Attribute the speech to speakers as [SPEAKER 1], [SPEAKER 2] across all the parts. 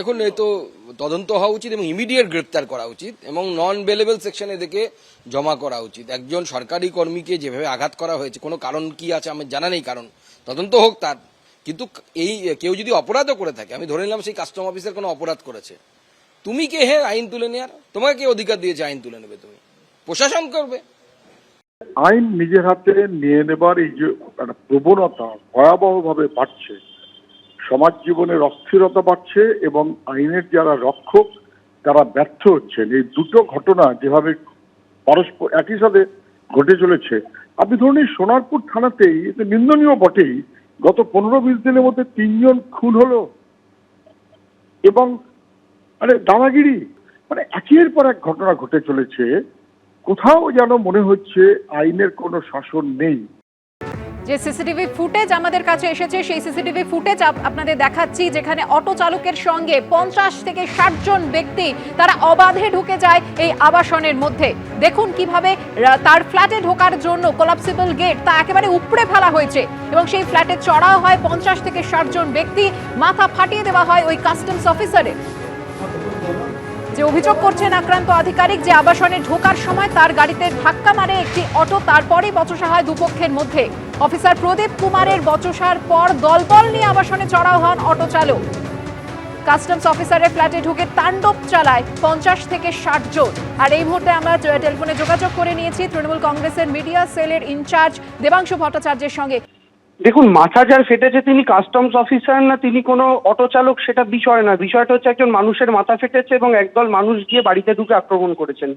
[SPEAKER 1] দেখুন, এই তো তদন্ত হওয়া উচিত এবং ইমিডিয়েট গ্রেপ্তার করা উচিত এবং নন বেলেবল সেকশনে এদেরকে জমা করা উচিত। একজন সরকারি কর্মীকে যেভাবে আঘাত করা হয়েছে, কোনো কারণ কি আছে আমার জানা নেই, কারণ তদন্ত হোক তার। কিন্তু এই কেউ যদি অপরাধও করে থাকে, আমি ধরে নিলাম সেই কাস্টম অফিসের কোনো অপরাধ করেছে। তুমি কে হে আইন তুলে নেওয়ার তোমাকে কে অধিকার দিয়েছে আইন তুলে নেবে তুমি। প্রশাসন করবে।
[SPEAKER 2] আইন নিজের হাতে নিয়ে নেবার এই যে প্রবণতা ভয়াবহভাবে বাড়ছে সমাজ জীবনের অস্থিরতা বাড়ছে এবং আইনের যারা রক্ষক, তারা ব্যর্থ হচ্ছেন। এই দুটো ঘটনা যেভাবে পরস্পর একই সাথে ঘটে চলেছে, আপনি ধরুন এই সোনারপুর থানাতেই নিন্দনীয় বটেই, গত পনেরো বিশ দিনের মধ্যে তিনজন খুন হলো। এবং মানে দাদাগিরি মানে একের পর এক ঘটনা ঘটে চলেছে। কোথাও যেন মনে হচ্ছে আইনের কোনো শাসন নেই।
[SPEAKER 3] যে সিসিটিভি ফুটেজ আমাদের কাছে এসেছে, সেই সিসিটিভি ফুটেজ আপনাদের দেখাচ্ছি, যেখানে অটো চালকের সঙ্গে পঞ্চাশ থেকে ষাট জন ব্যক্তি তারা অবাধে ঢুকে যায় এই আবাসনের মধ্যে। দেখুন কীভাবে তার ফ্ল্যাটে ঢোকার জন্য কোলাপসিবল গেট তা একেবারে উপড়ে ফেলা হয়েছে এবং সেই ফ্ল্যাটে চড়াও হয় পঞ্চাশ থেকে ষাট জন ব্যক্তি। মাথা ফাটিয়ে দেওয়া হয় ওই কাস্টমস অফিসারের যে অভিযোগ করছেন আক্রান্ত আধিকারিক যে আবাসনে ঢোকার সময় তার গাড়িতে ধাক্কা মারে একটি অটো, তারপরেই বচসা হয় দুপক্ষের মধ্যে। অফিসার প্রদীপ কুমারের বচসার পর দলবল নিয়ে আবাসনে চড়াও হন অটো চালক। কাস্টমস অফিসারের ফ্ল্যাটে ঢুকে তাণ্ডব চালায় পঞ্চাশ থেকে ষাট জন। আর এই মুহূর্তে আমরা টেলিফোনে যোগাযোগ করে নিয়েছি। তৃণমূল কংগ্রেসের মিডিয়া সেলের ইনচার্জ দেবাংশু ভট্টাচার্যের সঙ্গে।
[SPEAKER 4] দেখুন মাথা যার ফেটেছে তিনি কাস্টমস অফিসার না, তিনি কোনো অটো চালক, সেটা বিষয় না। বিষয়টা হচ্ছে একজন মানুষের মাথা ফেটেছে এবং একদল মানুষ গিয়ে বাড়িতে ঢুকে আক্রমণ করেছেন।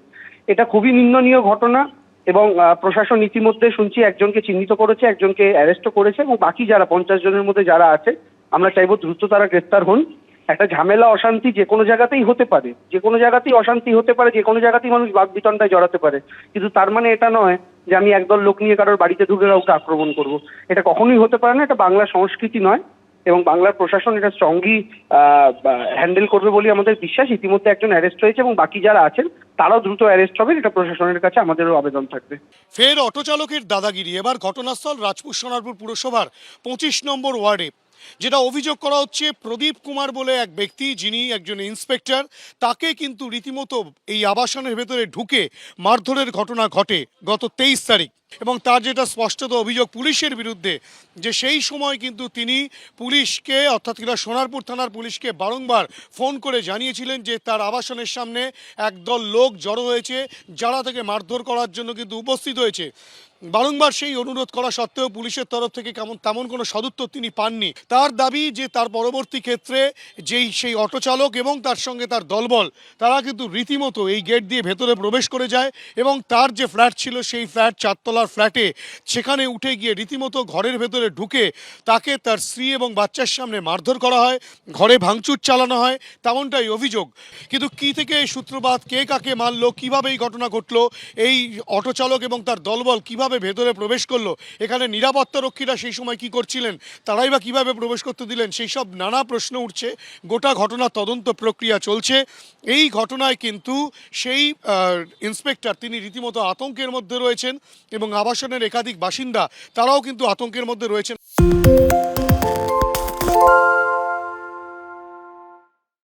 [SPEAKER 4] এটা খুবই নিন্দনীয় ঘটনা এবং প্রশাসন ইতিমধ্যে শুনছি একজনকে চিহ্নিত করেছে, একজনকে অ্যারেস্টও করেছে এবং বাকি যারা পঞ্চাশ জনের মধ্যে যারা আছে, আমরা চাইব দ্রুত তারা গ্রেপ্তার হন। একটা ঝামেলা, অশান্তি যে কোনো জায়গাতেই হতে পারে। যে কোনো জায়গাতেই অশান্তি হতে পারে, যে কোনো জায়গাতেই মানুষ বাক বিতণ্ডায় জড়াতে পারে। কিন্তু তার মানে এটা নয় যে আমি একদল লোক নিয়ে কারোর বাড়িতে ঢুকে কাউকে আক্রমণ করব। এটা কখনোই হতে পারে না, এটা বাংলার সংস্কৃতি নয় এবং বাংলার প্রশাসন এটা স্ট্রংলি হ্যান্ডেল করবে বলে আমাদের বিশ্বাস। ইতিমধ্যে একজন অ্যারেস্ট হয়েছে এবং বাকি যারা আছেন, তারাও দ্রুত অ্যারেস্ট হবে, এটা প্রশাসনের কাছে আমাদেরও আবেদন থাকবে।
[SPEAKER 5] ফের অটো চালকের দাদাগিরি। এবার ঘটনাস্থল রাজপুর সোনারপুর পুরসভার পঁচিশ নম্বর ওয়ার্ডে। যেটা অভিযোগ করা হচ্ছে, প্রদীপ কুমার বলে এক ব্যক্তি যিনি একজন ইন্সপেক্টর, তাকে কিন্তু রীতিমতো এই আবাসনের ভেতরে ঢুকে মারধরের ঘটনা ঘটে গত তেইশ তারিখ। এবং তার যেটা স্পষ্টত অভিযোগ পুলিশের বিরুদ্ধে, যে সেই সময় কিন্তু তিনি পুলিশকে, অর্থাৎ কিনা সোনারপুর থানার পুলিশকে বারংবার ফোন করে জানিয়েছিলেন যে তার আবাসনের সামনে একদল লোক জড়ো হয়েছে, যারা তাকে মারধর করার জন্য কিন্তু উপস্থিত হয়েছে। বারংবার সেই অনুরোধ করা সত্ত্বেও পুলিশের তরফ থেকে কেমন, তেমন কোনো সদুত্তর তিনি পাননি। তার দাবি যে তার পরবর্তী ক্ষেত্রে যেই, সেই অটো চালক এবং তার সঙ্গে তার দলবল, তারা কিন্তু রীতিমতো এই গেট দিয়ে ভেতরে প্রবেশ করে যায় এবং তার যে ফ্ল্যাট ছিল সেই ফ্ল্যাট চারতলার ফ্ল্যাটে। সেখানে উঠে গিয়ে রীতিমতো ঘরের ভেতরে ঢুকে তাকে তার স্ত্রী এবং বাচ্চার সামনে মারধর করা হয়, ঘরে ভাঙচুর চালানো হয়, তেমনটাই অভিযোগ। কিন্তু কি থেকে সূত্রপাত, কে কাকে মারলো, কীভাবে এই ঘটনা ঘটলো, এই অটো চালক এবং তার দলবল কীভাবে ভেতরে প্রবেশ করল, এখানে নিরাপত্তা রক্ষীরা সেই সময় কি করছিলেন, তারাই বা কীভাবে প্রবেশ করতে দিলেন, সেই সব নানা প্রশ্ন উঠছে। গোটা ঘটনা তদন্ত প্রক্রিয়া চলছে। এই ঘটনায় কিন্তু সেই ইন্সপেক্টর, তিনি রীতিমতো আতঙ্কের মধ্যে রয়েছেন এবং আবাসনের একাধিক বাসিন্দা তারাও কিন্তু আতঙ্কের মধ্যে রয়েছেন।